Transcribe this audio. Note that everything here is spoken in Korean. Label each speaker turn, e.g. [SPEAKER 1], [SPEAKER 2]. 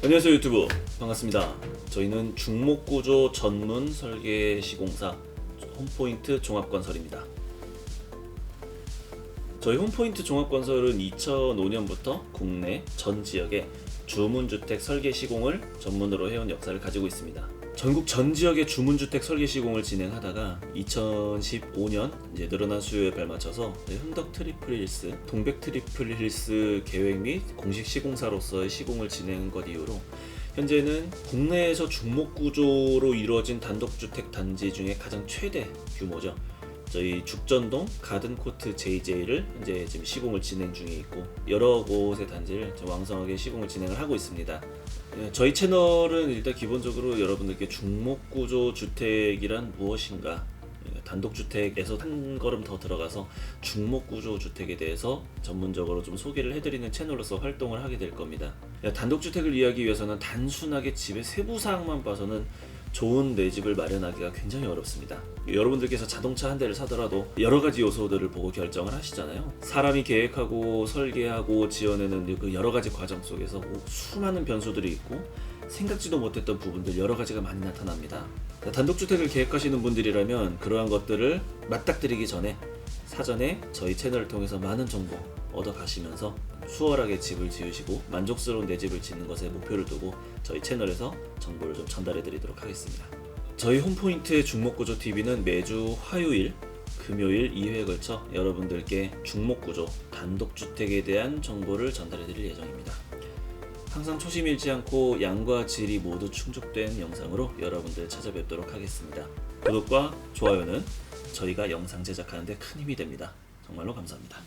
[SPEAKER 1] 안녕하세요 유튜브 반갑습니다. 저희는 중목구조 전문 설계 시공사 홈포인트 종합건설입니다. 저희 홈포인트 종합건설은 2005년부터 국내 전 지역에 주문주택 설계 시공을 전문으로 해온 역사를 가지고 있습니다. 전국 전 지역의 주문주택 설계 시공을 진행하다가 2015년 이제 늘어난 수요에 발맞춰서 흥덕 트리플 힐스, 동백 트리플 힐스 계획 및 공식 시공사로서의 시공을 진행한 것 이후로 현재는 국내에서 중목 구조로 이루어진 단독주택 단지 중에 가장 최대 규모죠. 저희 죽전동 가든코트 JJ를 현재 지금 시공을 진행 중에 있고 여러 곳의 단지를 좀 왕성하게 시공을 진행을 하고 있습니다. 예, 저희 채널은 일단 기본적으로 여러분들께 중목구조 주택이란 무엇인가 예, 단독주택에서 한 걸음 더 들어가서 중목구조 주택에 대해서 전문적으로 좀 소개를 해드리는 채널로서 활동을 하게 될 겁니다. 야, 단독주택을 이해하기 위해서는 단순하게 집의 세부 사항만 봐서는 좋은 내 집을 마련하기가 굉장히 어렵습니다. 여러분들께서 자동차 한 대를 사더라도 여러 가지 요소들을 보고 결정을 하시잖아요. 사람이 계획하고 설계하고 지어내는 그 여러 가지 과정 속에서 뭐 수많은 변수들이 있고 생각지도 못했던 부분들 여러 가지가 많이 나타납니다. 단독주택을 계획하시는 분들이라면 그러한 것들을 맞닥뜨리기 전에 사전에 저희 채널을 통해서 많은 정보 얻어 가시면서 수월하게 집을 지으시고 만족스러운 내 집을 짓는 것에 목표를 두고 저희 채널에서 정보를 좀 전달해 드리도록 하겠습니다. 저희 홈포인트의 중목구조 TV는 매주 화요일, 금요일 2회에 걸쳐 여러분들께 중목구조, 단독주택에 대한 정보를 전달해 드릴 예정입니다. 항상 초심 잃지 않고 양과 질이 모두 충족된 영상으로 여러분들 찾아뵙도록 하겠습니다. 구독과 좋아요는 저희가 영상 제작하는데 큰 힘이 됩니다. 정말로 감사합니다.